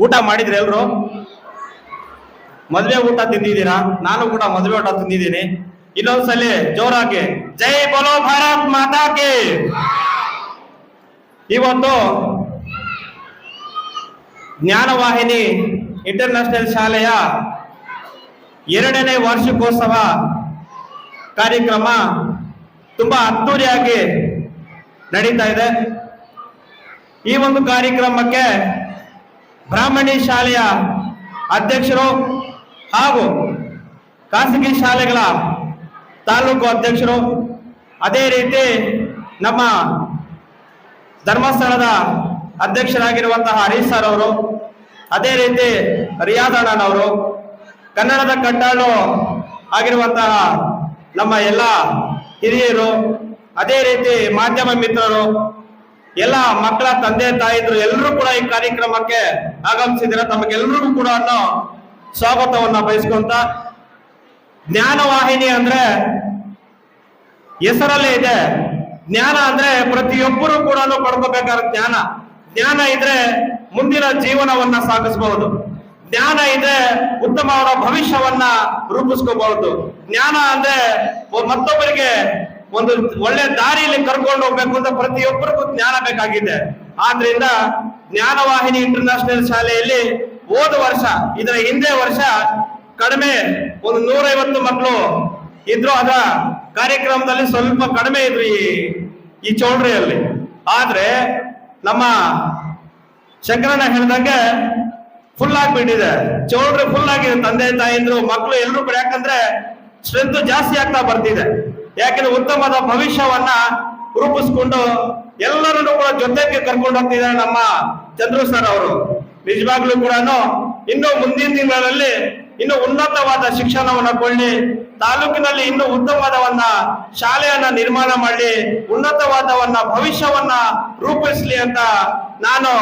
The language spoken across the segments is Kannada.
ಊಟ ಮಾಡಿದ್ರಿ ಎಲ್ರು? ಮದ್ವೆ ಊಟ ತಿಂದಿದ್ದೀರಾ? ನಾನು ಕೂಡ ಮದ್ವೆ ಊಟ ತಿಂದಿದ್ದೀನಿ. ಇನ್ನೊಂದ್ಸಲಿ ಜೋರಾಗಿ, ಜೈ ಬಲೋ ಭಾರತ್ ಮಾತಾ ಕಿ! ಇವತ್ತು ಜ್ಞಾನವಾಹಿನಿ ಇಂಟರ್ನ್ಯಾಷನಲ್ ಶಾಲೆಯ ಎರಡನೇ ವಾರ್ಷಿಕೋತ್ಸವ ಕಾರ್ಯಕ್ರಮ ತುಂಬಾ ಅದ್ದೂರಿಯಾಗಿ ನಡೀತಾ ಇದೆ. ಈ ಒಂದು ಕಾರ್ಯಕ್ರಮಕ್ಕೆ ಬ್ರಾಹ್ಮಣಿ ಶಾಲೆಯ ಅಧ್ಯಕ್ಷರು ಹಾಗೂ ಖಾಸಗಿ ಶಾಲೆಗಳ ತಾಲೂಕು ಅಧ್ಯಕ್ಷರು. ಅದೇ ರೀತಿ ನಮ್ಮ ಧರ್ಮಸ್ಥಳದ ಅಧ್ಯಕ್ಷರಾಗಿರುವಂತಹ ಹರೀಶ್ ಸರ್ ಅವರು, ಅದೇ ರೀತಿ ರಿಯಾದ್ ಅಣ್ಣನವರು ಕನ್ನಡದ ಕಟ್ಟಾಳು ಆಗಿರುವಂತಹ ನಮ್ಮ ಎಲ್ಲ ಹಿರಿಯರು, ಅದೇ ರೀತಿ ಮಾಧ್ಯಮ ಮಿತ್ರರು ಎಲ್ಲ ಮಕ್ಕಳ, ತಂದೆ, ತಾಯಿದ್ರು ಎಲ್ಲರೂ ಕೂಡ ಈ ಕಾರ್ಯಕ್ರಮಕ್ಕೆ ಆಗಮಿಸಿದ್ರೆ ತಮಗೆಲ್ಲರಿಗೂ ಕೂಡ ಸ್ವಾಗತವನ್ನ ಬಯಸ್ಕೊಂತ ಜ್ಞಾನವಾಹಿನಿ ಅಂದ್ರೆ ಹೆಸರಲ್ಲೇ ಇದೆ. ಜ್ಞಾನ ಅಂದ್ರೆ ಪ್ರತಿಯೊಬ್ಬರು ಕೂಡ ಪಡ್ಕೋಬೇಕಾದ ಜ್ಞಾನ. ಜ್ಞಾನ ಇದ್ರೆ ಮುಂದಿನ ಜೀವನವನ್ನ ಸಾಗಿಸಬಹುದು. ಜ್ಞಾನ ಇದ್ರೆ ಉತ್ತಮವಾದ ಭವಿಷ್ಯವನ್ನ ರೂಪಿಸ್ಕೋಬಹುದು. ಜ್ಞಾನ ಅಂದ್ರೆ ಮತ್ತೊಬ್ಬರಿಗೆ ಒಂದು ಒಳ್ಳೆ ದಾರಿಯಲ್ಲಿ ಕರ್ಕೊಂಡು ಹೋಗ್ಬೇಕು ಅಂತ ಪ್ರತಿಯೊಬ್ಬರಿಗೂ ಜ್ಞಾನ ಬೇಕಾಗಿದೆ. ಆದ್ರಿಂದ ಜ್ಞಾನವಾಹಿನಿ ಇಂಟರ್ನ್ಯಾಷನಲ್ ಶಾಲೆಯಲ್ಲಿ ಹೋದ ವರ್ಷ, ಇದರ ಹಿಂದೆ ವರ್ಷ ಕಡಿಮೆ ಒಂದು ನೂರೈವತ್ತು ಮಕ್ಕಳು ಇದ್ರು ಅದ. ಕಾರ್ಯಕ್ರಮದಲ್ಲಿ ಸ್ವಲ್ಪ ಕಡಿಮೆ ಇದ್ರು ಈ ಈ ಚೌಲ್ಟ್ರಿಯಲ್ಲಿ ಆದ್ರೆ ನಮ್ಮ ಶಂಕರಣ್ಣ ಹೇಳ್ದಂಗೆ ಫುಲ್ ಆಗ್ಬಿಟ್ಟಿದೆ. ಚೌಲ್ಟ್ರಿ ಫುಲ್ ಆಗಿದೆ. ತಂದೆ ತಾಯಿಂದ್ರು ಮಕ್ಕಳು ಎಲ್ಲರೂ ಕೂಡ ಯಾಕಂದ್ರೆ ಸ್ಟ್ರೆಂತ್ ಜಾಸ್ತಿ ಆಗ್ತಾ ಬರ್ತಿದೆ. ಯಾಕಂದ್ರೆ ಉತ್ತಮವಾದ ಭವಿಷ್ಯವನ್ನ ರೂಪಿಸ್ಕೊಂಡು ಎಲ್ಲರನ್ನು ಕೂಡ ಜೊತೆಗೆ ಕರ್ಕೊಂಡು ಹೋಗ್ತಿದ್ದಾರೆ ನಮ್ಮ ಚಂದ್ರು ಸರ್ ಅವರು. ನಿಜವಾಗ್ಲೂ ಕೂಡ ಇನ್ನು ಮುಂದಿನ ದಿನಗಳಲ್ಲಿ ಇನ್ನು ಉನ್ನತವಾದ ಶಿಕ್ಷಣವನ್ನ ಕೊಳ್ಳಿ ತಾಲೂಕಿನಲ್ಲಿ ಇನ್ನು ಉತ್ತಮವಾದವನ್ನ ಶಾಲೆಯನ್ನ ನಿರ್ಮಾಣ ಮಾಡಿ ಉನ್ನತವಾದವನ್ನ ಭವಿಷ್ಯವನ್ನ ರೂಪಿಸ್ಲಿ ಅಂತ ನಾನು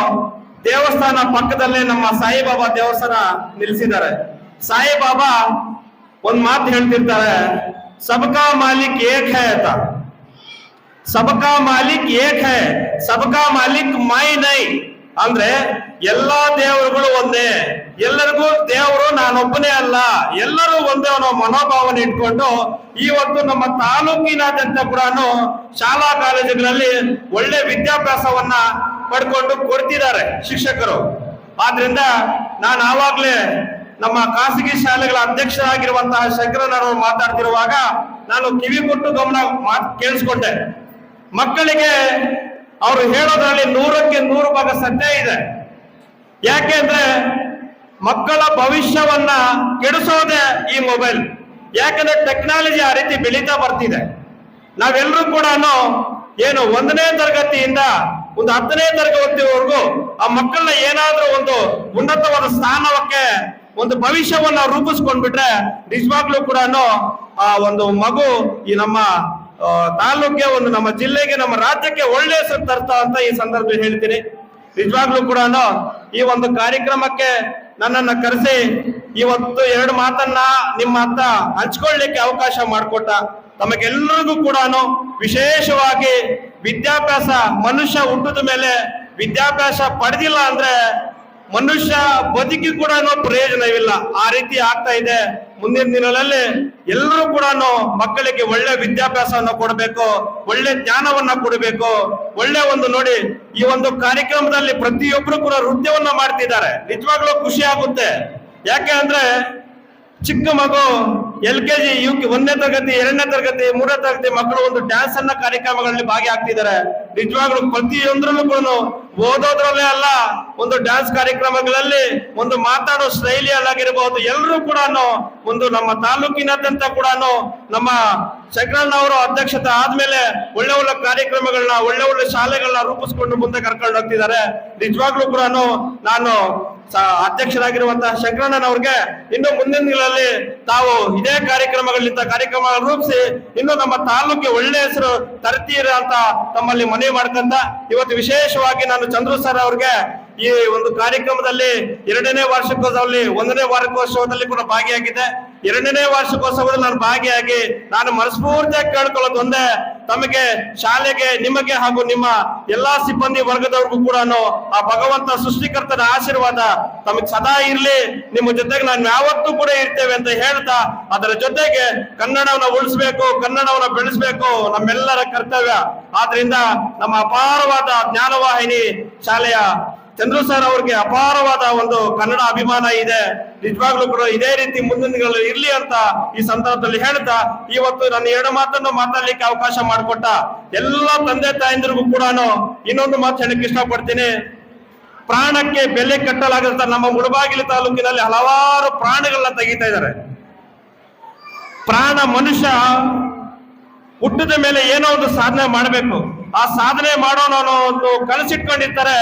ದೇವಸ್ಥಾನ ಪಕ್ಕದಲ್ಲೇ ನಮ್ಮ ಸಾಯಿಬಾಬಾ ದೇವಸ್ಥಾನ ನಿಲ್ಲಿಸಿದ್ದಾರೆ. ಸಾಯಿಬಾಬಾ ಒಂದ್ ಮಾತು ಹೇಳ್ತಿರ್ತಾರೆ ಸಬ್ಕಾ ಮಾಲಿಕ್ ಏಕ್ ಹೈ ಅಂತ सबका ಮಾಲಿಕ್ ಏಕ್ ಹೈ ಸಬ್ಕಾ ಮಾಲಿಕ್ ಮೈ ನೈ ಅಂದ್ರೆ ಎಲ್ಲ ದೇವರುಗಳು ಒಂದೇ, ಎಲ್ಲರಿಗೂ ದೇವರು ನಾನೊಬ್ಬನೇ ಅಲ್ಲ, ಎಲ್ಲರೂ ಒಂದೇ ಅನ್ನೋ ಮನೋಭಾವನೆ ಇಟ್ಕೊಂಡು ಇವತ್ತು ನಮ್ಮ ತಾಲೂಕಿನಾದ್ಯಂತ ಕೂಡ ಶಾಲಾ ಕಾಲೇಜುಗಳಲ್ಲಿ ಒಳ್ಳೆ ವಿದ್ಯಾಭ್ಯಾಸವನ್ನ ಪಡ್ಕೊಂಡು ಕೊಡ್ತಿದ್ದಾರೆ ಶಿಕ್ಷಕರು. ಆದ್ರಿಂದ ನಾನು ಆವಾಗ್ಲೇ ನಮ್ಮ ಖಾಸಗಿ ಶಾಲೆಗಳ ಅಧ್ಯಕ್ಷರಾಗಿರುವಂತಹ ಶಂಕರನವರು ಮಾತಾಡ್ತಿರುವಾಗ ನಾನು ಕಿವಿ ಕೊಟ್ಟು ಗಮನ ಕೇಳಿಸ್ಕೊಂಡೆ. ಮಕ್ಕಳಿಗೆ ಅವರು ಹೇಳೋದ್ರಲ್ಲಿ ನೂರಕ್ಕೆ ನೂರು ಭಾಗ ಸತ್ಯ ಇದೆ. ಯಾಕೆಂದ್ರೆ ಮಕ್ಕಳ ಭವಿಷ್ಯವನ್ನ ಕೆಡಿಸೋದೆ ಈ ಮೊಬೈಲ್. ಯಾಕಂದ್ರೆ ಟೆಕ್ನಾಲಜಿ ಆ ರೀತಿ ಬೆಳೀತಾ ಬರ್ತಿದೆ. ನಾವೆಲ್ಲರೂ ಕೂಡ ಏನು ಒಂದನೇ ತರಗತಿಯಿಂದ ಒಂದು ಹತ್ತನೇ ತರಗತಿವರೆಗೂ ಆ ಮಕ್ಕಳನ್ನ ಏನಾದ್ರೂ ಒಂದು ಉನ್ನತವಾದ ಸ್ಥಾನಕ್ಕೆ ಒಂದು ಭವಿಷ್ಯವನ್ನ ರೂಪಿಸ್ಕೊಂಡ್ಬಿಟ್ರೆ ನಿಜವಾಗ್ಲೂ ಕೂಡ ಆ ಒಂದು ಮಗು ಈ ನಮ್ಮ ತಾಲೂಕಿಗೆ ಒಂದು ನಮ್ಮ ಜಿಲ್ಲೆಗೆ, ನಮ್ಮ ರಾಜ್ಯಕ್ಕೆ ಒಳ್ಳೆ ಹೆಸರು ತರ್ತಾ ಅಂತ ಈ ಸಂದರ್ಭದಲ್ಲಿ ಹೇಳ್ತೀನಿ. ನಿಜವಾಗ್ಲೂ ಕೂಡ ಈ ಒಂದು ಕಾರ್ಯಕ್ರಮಕ್ಕೆ ನನ್ನನ್ನ ಕರೆಸಿ ಇವತ್ತು ಎರಡು ಮಾತನ್ನ ನಿಮ್ಮ ಹತ್ರ ಹಂಚ್ಕೊಳ್ಳಿಕ್ಕೆ ಅವಕಾಶ ಮಾಡಿಕೊಟ್ಟ ತಮಗೆಲ್ಲರಿಗೂ ಕೂಡ ವಿಶೇಷವಾಗಿ ವಿದ್ಯಾಭ್ಯಾಸ ಮನುಷ್ಯ ಹುಟ್ಟಿದ ಮೇಲೆ ವಿದ್ಯಾಭ್ಯಾಸ ಪಡೆದಿಲ್ಲ ಅಂದ್ರೆ ಮನುಷ್ಯ ಬದುಕಿ ಕೂಡ ಪ್ರಯೋಜನವಿಲ್ಲ. ಆ ರೀತಿ ಆಗ್ತಾ ಇದೆ. ಮುಂದಿನ ದಿನಗಳಲ್ಲಿ ಎಲ್ಲರೂ ಕೂಡ ಮಕ್ಕಳಿಗೆ ಒಳ್ಳೆ ವಿದ್ಯಾಭ್ಯಾಸವನ್ನು ಕೊಡಬೇಕು, ಒಳ್ಳೆ ಜ್ಞಾನವನ್ನ ಕೊಡಬೇಕು. ಒಳ್ಳೆ ಒಂದು ನೋಡಿ, ಈ ಒಂದು ಕಾರ್ಯಕ್ರಮದಲ್ಲಿ ಪ್ರತಿಯೊಬ್ಬರು ಕೂಡ ನೃತ್ಯವನ್ನ ಮಾಡ್ತಿದ್ದಾರೆ. ನಿಜವಾಗ್ಲೂ ಖುಷಿ ಆಗುತ್ತೆ. ಯಾಕೆ ಅಂದ್ರೆ ಚಿಕ್ಕ ಮಗು L K G, U K, ಒಂದನೇ ತರಗತಿ, ಎರಡನೇ ತರಗತಿ, ಮೂರನೇ ತರಗತಿ ಮಕ್ಕಳು ಒಂದು ಡ್ಯಾನ್ಸ್ ಅನ್ನ ಕಾರ್ಯಕ್ರಮಗಳಲ್ಲಿ ಭಾಗಿಯಾಗ್ತಿದ್ದಾರೆ. ನಿಜವಾಗ್ಲೂ ಪ್ರತಿಯೊಂದ್ರಲ್ಲೂ ಕೂಡ ಓದೋದ್ರಲ್ಲೇ ಅಲ್ಲ, ಒಂದು ಡ್ಯಾನ್ಸ್ ಕಾರ್ಯಕ್ರಮಗಳಲ್ಲಿ ಒಂದು ಮಾತಾಡೋ ಶೈಲಿಯಲ್ಲಾಗಿರಬಹುದು ಎಲ್ಲರೂ ಕೂಡ ಒಂದು ನಮ್ಮ ತಾಲೂಕಿನಾದ್ಯಂತ ಕೂಡ ನಮ್ಮ ಅವರು ಅಧ್ಯಕ್ಷತೆ ಆದ್ಮೇಲೆ ಒಳ್ಳೆ ಒಳ್ಳೆ ಕಾರ್ಯಕ್ರಮಗಳನ್ನ, ಒಳ್ಳೆ ಒಳ್ಳೆ ಶಾಲೆಗಳನ್ನ ರೂಪಿಸ್ಕೊಂಡು ಮುಂದೆ ಕರ್ಕೊಂಡು ಹೋಗ್ತಿದ್ದಾರೆ. ನಿಜವಾಗ್ಲೂ ಕೂಡ ನಾನು ಅಧ್ಯಕ್ಷರಾಗಿರುವಂತ ಅಧ್ಯಕ್ಷರಾಗಿರುವಂತಹ ಶಂಕರಣ್ಣನವ್ರಿಗೆ ಇನ್ನು ಮುಂದಿನ ದಿನಗಳಲ್ಲಿ ತಾವು ಇದೇ ಕಾರ್ಯಕ್ರಮಗಳಿಂದ ಕಾರ್ಯಕ್ರಮ ರೂಪಿಸಿ, ಇನ್ನು ನಮ್ಮ ತಾಲೂಕಿಗೆ ಒಳ್ಳೆ ಹೆಸರು ತರ್ತೀರ ಅಂತ ತಮ್ಮಲ್ಲಿ ಮನವಿ ಮಾಡ್ಕೊಂತ ಇವತ್ತು ವಿಶೇಷವಾಗಿ ನಾನು ಚಂದ್ರು ಸರ್ ಅವ್ರಿಗೆ ಈ ಒಂದು ಕಾರ್ಯಕ್ರಮದಲ್ಲಿ ಎರಡನೇ ವಾರ್ಷಿಕೋತ್ಸವದಲ್ಲಿ, ಒಂದನೇ ವಾರ್ಷಿಕೋತ್ಸವದಲ್ಲಿ ಕೂಡ ಭಾಗಿಯಾಗಿದೆ ಎರಡನೇ ವಾರ್ಷಿಕೋತ್ಸವದಲ್ಲಿ ನಾನು ಭಾಗಿಯಾಗಿ ನಾನು ಮನಸ್ಫೂರ್ತಿಯಾಗಿ ಕೇಳ್ಕೊಳ್ಳೋದು ಒಂದೇ ತಮಗೆ ಶಾಲೆಗೆ, ನಿಮಗೆ ಹಾಗೂ ನಿಮ್ಮ ಎಲ್ಲಾ ಸಿಬ್ಬಂದಿ ವರ್ಗದವ್ರಿಗೂ ಕೂಡ ಆ ಭಗವಂತ ಸೃಷ್ಟಿಕರ್ತನ ಆಶೀರ್ವಾದ ತಮಗೆ ಸದಾ ಇರ್ಲಿ. ನಿಮ್ಮ ಜೊತೆಗೆ ನಾನು ಯಾವತ್ತೂ ಕೂಡ ಇರ್ತೇವೆ ಅಂತ ಹೇಳ್ತಾ, ಅದರ ಜೊತೆಗೆ ಕನ್ನಡವನ್ನ ಉಳಿಸ್ಬೇಕು, ಕನ್ನಡವನ್ನ ಬೆಳೆಸ್ಬೇಕು, ನಮ್ಮೆಲ್ಲರ ಕರ್ತವ್ಯ. ಆದ್ರಿಂದ ನಮ್ಮ ಅಪಾರವಾದ ಜ್ಞಾನವಾಹಿನಿ ಶಾಲೆಯ ಚಂದ್ರು ಸರ್ ಅವ್ರಿಗೆ ಅಪಾರವಾದ ಒಂದು ಕನ್ನಡ ಅಭಿಮಾನ ಇದೆ. ನಿಜವಾಗ್ಲೂ ಕೂಡ ಇದೇ ರೀತಿ ಮುಂದಿನ ಇರ್ಲಿ ಅಂತ ಈ ಸಂದರ್ಭದಲ್ಲಿ ಹೇಳ್ತಾ, ಇವತ್ತು ನನ್ನ ಎರಡು ಮಾತನ್ನು ಮಾತಾಡ್ಲಿಕ್ಕೆ ಅವಕಾಶ ಮಾಡಿಕೊಟ್ಟ ಎಲ್ಲ ತಂದೆ ತಾಯಂದಿರಿಗೂ ಕೂಡ ಇನ್ನೊಂದು ಮಾತು ಹೇಳಕ್ಕೆ ಇಷ್ಟಪಡ್ತೀನಿ. ಪ್ರಾಣಕ್ಕೆ ಬೆಲೆ ಕಟ್ಟಲಾಗದಂತ ನಮ್ಮ ಮುಳಬಾಗಿಲು ತಾಲೂಕಿನಲ್ಲಿ ಹಲವಾರು ಪ್ರಾಣಗಳನ್ನ ತೆಗಿತಾ ಇದ್ದಾರೆ. ಪ್ರಾಣ ಮನುಷ್ಯ ಹುಟ್ಟಿದ ಮೇಲೆ ಏನೋ ಒಂದು ಸಾಧನೆ ಮಾಡಬೇಕು. ಆ ಸಾಧನೆ ಮಾಡೋಣ ಅನ್ನೋ ಒಂದು ಕನಸಿಟ್ಕೊಂಡಿರ್ತಾರೆ,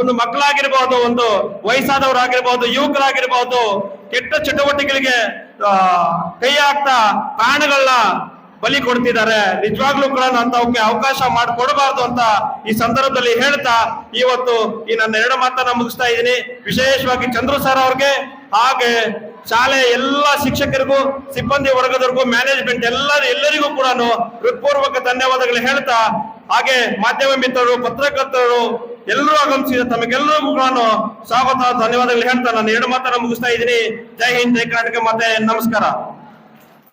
ಒಂದು ಮಕ್ಕಳಾಗಿರ್ಬೋದು, ಒಂದು ವಯಸ್ಸಾದವರಾಗಿರ್ಬೋದು, ಯುವಕರಾಗಿರ್ಬೋದು, ಕೆಟ್ಟ ಚಟುವಟಿಕೆಗಳಿಗೆ ಕೈ ಹಾಕ್ತಾ ಪ್ರಾಣಗಳನ್ನ ಬಲಿ ಕೊಡ್ತಿದ್ದಾರೆ. ನಿಜವಾಗ್ಲೂ ಕೂಡ ಅಂತವಕ್ಕೆ ಅವಕಾಶ ಮಾಡಿಕೊಡಬಾರ್ದು ಅಂತ ಈ ಸಂದರ್ಭದಲ್ಲಿ ಹೇಳ್ತಾ ಇವತ್ತು ಈ ನನ್ನ ಎರಡು ಮಾತನ್ನ ಮುಗಿಸ್ತಾ ಇದ್ದೀನಿ. ವಿಶೇಷವಾಗಿ ಚಂದ್ರು ಸರ್ ಅವ್ರಿಗೆ, ಹಾಗೆ ಶಾಲೆ ಎಲ್ಲ ಶಿಕ್ಷಕರಿಗೂ, ಸಿಬ್ಬಂದಿ ವರ್ಗದವರಿಗೂ ಮ್ಯಾನೇಜ್ಮೆಂಟ್ ಎಲ್ಲ ಎಲ್ಲರಿಗೂ ಕೂಡ ಹೃತ್ಪೂರ್ವಕ ಧನ್ಯವಾದಗಳು ಹೇಳ್ತಾ ಹಾಗೆ ಮಾಧ್ಯಮ ಮಿತ್ರರು, ಪತ್ರಕರ್ತರು, ಎಲ್ಲರೂ ಆಗಮಿಸಿದ ತಮಗೆಲ್ಲರಿಗೂ ನಾನು ಸ್ವಾಗತ, ಧನ್ಯವಾದಗಳು ಹೇಳ್ತಾ ನಾನು ಎರಡು ಮಾತನ್ನ ಮುಗಿಸ್ತಾ ಇದ್ದೀನಿ. ಜೈ ಹಿಂದ್, ಜೈ ಕರ್ನಾಟಕ ಮತ್ತೆ ನಮಸ್ಕಾರ.